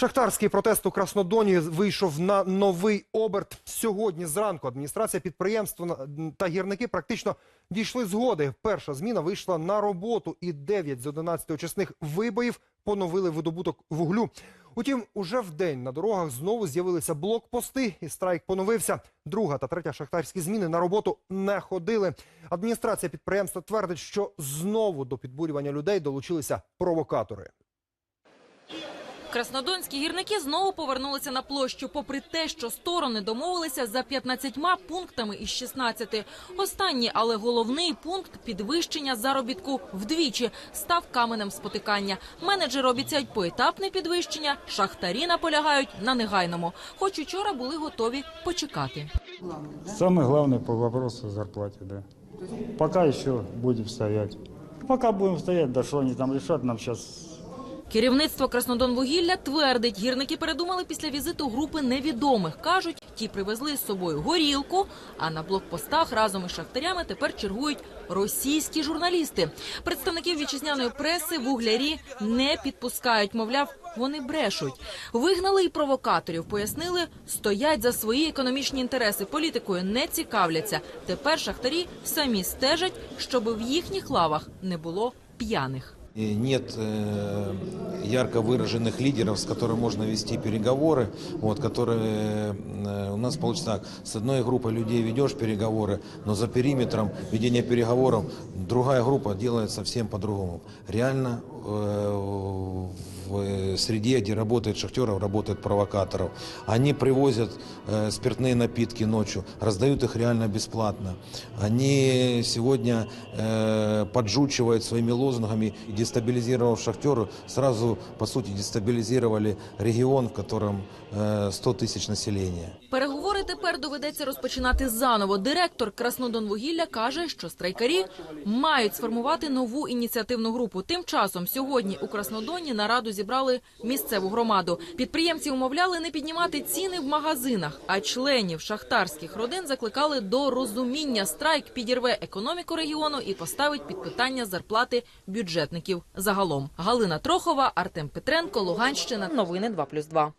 Шахтарський протест у Краснодоні вийшов на новий оберт. Сьогодні зранку адміністрація підприємства та гірники практично дійшли згоди. Перша зміна вийшла на роботу, і 9 з 11 очисних вибоїв поновили видобуток вуглю. Утім, уже в день на дорогах знову з'явилися блокпости, і страйк поновився. Друга та третя шахтарські зміни на роботу не ходили. Адміністрація підприємства твердить, що знову до підбурювання людей долучилися провокатори. Краснодонські гірники знову повернулися на площу, попри те, що сторони домовилися за 15 пунктами із 16. Останній, але головний пункт підвищення заробітку вдвічі став каменем спотикання. Менеджери обіцяють поетапне підвищення, шахтарі наполягають на негайному. Хоч учора були готові почекати. Самое главное по вопросу о зарплате, да. Пока еще будем стоять. Пока будем стоять, да что они там решат, нам сейчас Керівництво Краснодонвугілля твердить, гірники передумали після візиту групи невідомих. Кажуть, ті привезли з собою горілку, а на блокпостах разом із шахтарями тепер чергують російські журналісти. Представників вітчизняної преси вуглярі не підпускають, мовляв, вони брешуть. Вигнали і провокаторів, пояснили, стоять за свої економічні інтереси, політикою не цікавляться. Тепер шахтарі самі стежать, щоб в їхніх лавах не було п'яних. Нет э, ярко выраженных лидеров, с которыми можно вести переговоры, вот, которые э, у нас получится так. С одной группой людей ведешь переговоры, но за периметром ведения переговоров другая группа делает совсем по-другому. Реально э, в среде, где работает шахтеров, работает провокаторов. Они привозят спиртные напитки ночью, раздают их реально бесплатно. Они сегодня поджучивают своими лозунгами, дестабилизировав шахтеры, сразу, по сути, дестабилизировали регион, в котором э, 100 тысяч населения. Тепер доведеться розпочинати заново. Директор Краснодонвугілля каже, що страйкарі мають сформувати нову ініціативну групу. Тим часом сьогодні у Краснодоні нараду зібрали місцеву громаду. Підприємці умовляли не піднімати ціни в магазинах, а членів шахтарських родин закликали до розуміння. Страйк підірве економіку регіону і поставить під питання зарплати бюджетників загалом. Галина Трохова, Артем Петренко, Луганщина. Новини 2+,2.